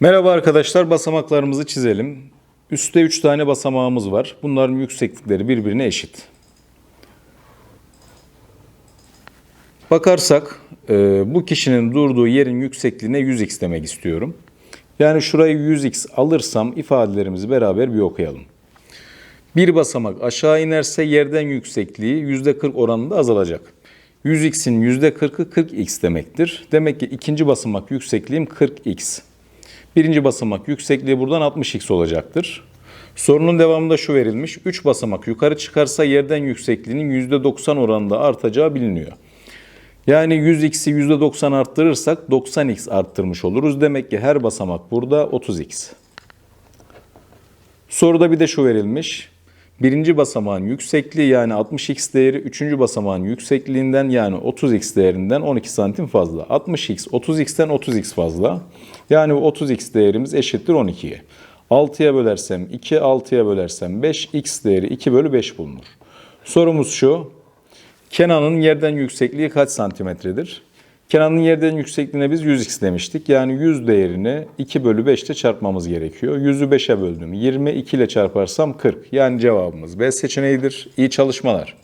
Merhaba arkadaşlar, basamaklarımızı çizelim. Üste 3 tane basamağımız var. Bunların yükseklikleri birbirine eşit. Bakarsak e, bu kişinin durduğu yerin yüksekliğine 100x demek istiyorum. Yani şurayı 100x alırsam ifadelerimizi beraber bir okuyalım. Bir basamak aşağı inerse yerden yüksekliği %40 oranında azalacak. 100x'in %40'ı 40x demektir. Demek ki ikinci basamak yüksekliğim 40x. Birinci basamak yüksekliği buradan 60x olacaktır. Sorunun devamında şu verilmiş. 3 basamak yukarı çıkarsa yerden yüksekliğinin %90 oranında artacağı biliniyor. Yani 100x'i %90 arttırırsak 90x arttırmış oluruz. Demek ki her basamak burada 30x. Soruda bir de şu verilmiş. Birinci basamağın yüksekliği yani 60x değeri üçüncü basamağın yüksekliğinden yani 30x değerinden 12 santim fazla. 60x 30x'ten 30x fazla. Yani bu 30x değerimiz eşittir 12'ye. 6'ya bölersem 2, 6'ya bölersem 5, x değeri 2 bölü 5 bulunur. Sorumuz şu. Kenan'ın yerden yüksekliği kaç santimetredir? Kenan'ın yerden yüksekliğine biz 100x demiştik. Yani 100 değerini 2 bölü 5 ile çarpmamız gerekiyor. 100'ü 5'e böldüm. 20 2 ile çarparsam 40. Yani cevabımız B seçeneğidir. İyi çalışmalar.